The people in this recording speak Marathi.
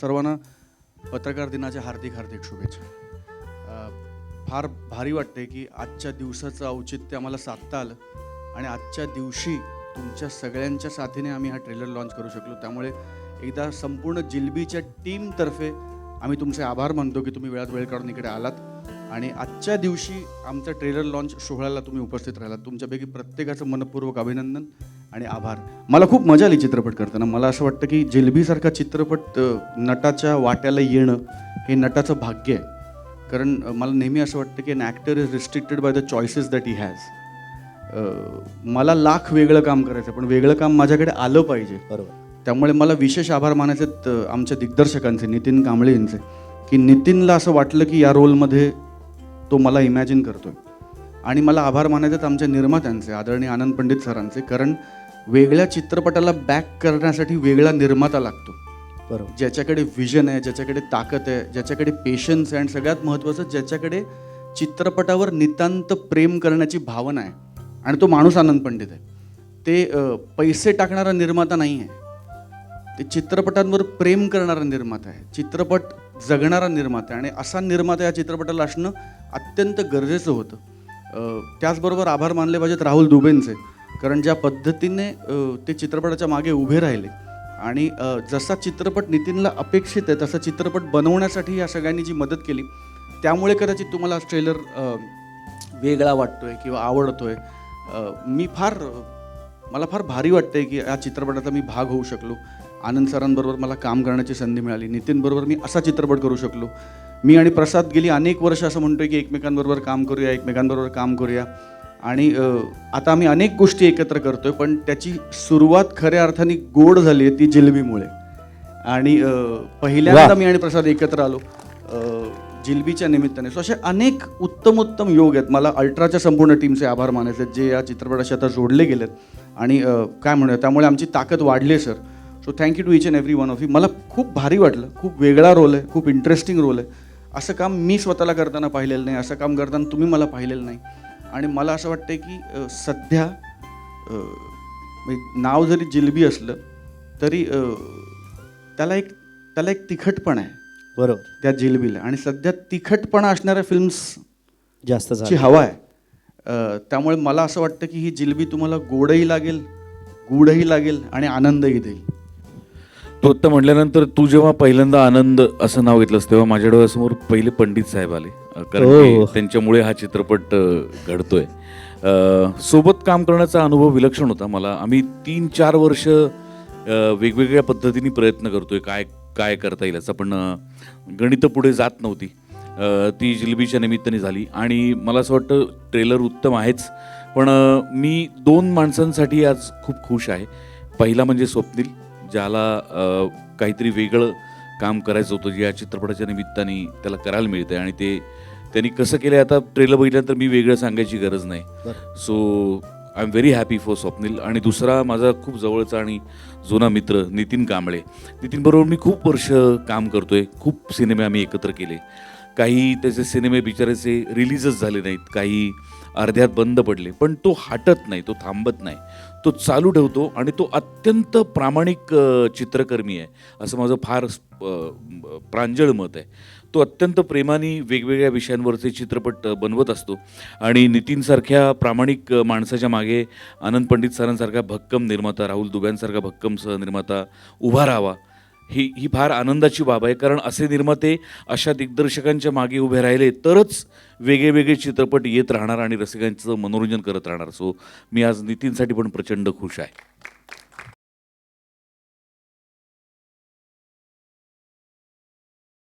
सर्वांना पत्रकार दिनाच्या हार्दिक हार्दिक शुभेच्छा. फार भारी वाटते की आजच्या दिवसाचं औचित्य आम्हाला साधता आलं आणि आजच्या दिवशी तुमच्या सगळ्यांच्या साथीने आम्ही हा ट्रेलर लॉन्च करू शकलो. त्यामुळे एकदा संपूर्ण जिलबीच्या टीमतर्फे आम्ही तुमचे आभार मानतो की तुम्ही वेळात वेळ काढून इकडे आलात. आणि आजच्या दिवशी आमचा ट्रेलर लॉन्च सोहळ्याला तुम्ही उपस्थित राहिलात. तुमच्यापैकी प्रत्येकाचं मनपूर्वक अभिनंदन. आणि आभार. मला खूप मजा आली चित्रपट करताना. मला असं वाटतं की जिलबीसारखा चित्रपट नटाच्या वाट्याला येणं हे नटाचं भाग्य आहे. कारण मला नेहमी असं वाटतं की an actor is restricted by the choices that he has मला लाख वेगळं काम करायचं पण वेगळं काम माझ्याकडे आलं पाहिजे. बरोबर. त्यामुळे मला विशेष आभार मानायचे आमच्या दिग्दर्शकांचे नितीन कांबळे यांचे की नितीनला असं वाटलं की या रोलमध्ये तो मला इमॅजिन करतोय. आणि मला आभार मानायचे आमच्या निर्मात्यांचे आदरणीय आनंद पंडित सरांचे कारण वेगळ्या चित्रपटाला बॅक करण्यासाठी वेगळा निर्माता लागतो. बरोबर. ज्याच्याकडे विजन आहे ज्याच्याकडे ताकद आहे ज्याच्याकडे पेशन्स आहे आणि सगळ्यात महत्त्वाचं ज्याच्याकडे चित्रपटावर नितांत प्रेम करण्याची भावना आहे आणि तो माणूस आनंद पंडित आहे. ते पैसे टाकणारा निर्माता नाही आहे. ते चित्रपटांवर प्रेम करणारा निर्माता आहे. चित्रपट जगणारा निर्माता आहे आणि असा निर्माता या चित्रपटाला असणं अत्यंत गरजेचं होतं. त्याचबरोबर आभार मानले पाहिजेत राहुल दुबेंचे. कारण ज्या पद्धतीने ते चित्रपटाच्या मागे उभे राहिले आणि जसा चित्रपट नितीनला अपेक्षित आहे तसा चित्रपट बनवण्यासाठी या सगळ्यांनी जी मदत केली त्यामुळे कदाचित तुम्हाला ट्रेलर वेगळा वाटतोय किंवा आवडतोय. आहे मी फार मला फार भारी वाटतंय की या चित्रपटाचा मी भाग होऊ शकलो. आनंद सरांबरोबर मला काम करण्याची संधी मिळाली. नितीनबरोबर मी असा चित्रपट करू शकलो. मी आणि प्रसाद गेली अनेक वर्ष असं म्हणतोय की एकमेकांबरोबर काम करूया एकमेकांबरोबर काम करूया. आणि आता आम्ही अनेक गोष्टी एकत्र करतोय पण त्याची सुरुवात खऱ्या अर्थाने गोड झाली आहे ती जिलबीमुळे. आणि पहिल्यांदा. मी आणि प्रसाद एकत्र आलो. जिलबीच्या निमित्ताने. सो असे अनेक उत्तम उत्तम योग आहेत. मला अल्ट्राच्या संपूर्ण टीमचे आभार मानायचे आहेत, जे या चित्रपटाशी आता जोडले गेलेत. आणि काय म्हणूया त्यामुळे आमची ताकद वाढली आहे sir. So thank you to each and every one of you मला खूप भारी वाटलं. खूप वेगळा रोल आहे. खूप इंटरेस्टिंग रोल आहे. असं काम मी स्वतःला करताना पाहिलेलं नाही. असं काम करताना तुम्ही मला पाहिलेलं नाही. आणि मला असं वाटतं की सध्या म्हणजे नाव जरी जिलबी असलं तरी त्याला एक त्याला एक तिखटपणा आहे. बरोबर. त्या जिलबीला. आणि सध्या तिखटपणा असणाऱ्या फिल्म्सची जास्त हवा आहे. त्यामुळे मला असं वाटतं की ही जिलबी तुम्हाला गोडही लागेल गूढही लागेल आणि आनंदही देईल. तो आत्ता म्हटल्यानंतर तू जेव्हा पहिल्यांदा आनंद असं नाव घेतलंस तेव्हा माझ्या डोळ्यासमोर पहिले पंडित साहेब आले. अ, कारण हो. की त्यांच्यामुळे हा चित्रपट अ, घडतोय. अ, सोबत काम करण्याचा अनुभव विलक्षण होता मला. आम्ही तीन चार वर्ष अ, वेगवेगळ्या पद्धतीने प्रयत्न करतोय काय काय करता येईल असं पण गणित पुढे जात नव्हती. अ, ती जिलबीच्या निमित्ताने झाली. आणि मला असं वाटतं ट्रेलर उत्तम आहेच. पण अ, मी दोन माणसांसाठी आज खूप खुश आहे. पहिला म्हणजे स्वप्नील ज्याला काहीतरी वेगळं काम करायचं होतं जे या चित्रपटाच्या निमित्ताने त्याला करायला मिळतंय आणि ते त्यांनी कसं केलं आता ट्रेलर बघितल्यानंतर मी वेगळं सांगायची गरज नाही. So I am very happy for Swapnil आणि दुसरा माझा खूप जवळचा आणि जुना मित्र नितीन कांबळे. नितीनबरोबर मी खूप वर्ष काम करतोय खूप सिनेमे आम्ही एकत्र केले. काही त्याचे सिनेमे बिचाराचे रिलीजच झाले नाहीत काही अर्ध्यात बंद पडले. पण तो हटत नाही तो थांबत नाही. तो चालू ठेवतो आणि तो अत्यंत प्रामाणिक चित्रकर्मी आहे. असं माझं फार प्रांजळ मत आहे. तो अत्यंत प्रेमाने वेगवेगळ्या विषयांवरचे चित्रपट बनवत असतो. आणि नितीनसारख्या प्रामाणिक माणसाच्या मागे आनंद पंडित सरांसारखा भक्कम निर्माता राहुल दुब्यांसारखा भक्कम सहनिर्माता उभा राहावा. ही ही फार आनंदाची बाब आहे. कारण असे निर्माते अशा दिग्दर्शकांच्या मागे उभे राहिले तरच वेगळे वेगळे चित्रपट येत राहणार आणि रसिकांचं मनोरंजन करत राहणार. सो मी आज नितीनसाठी पण प्रचंड खुश आहे.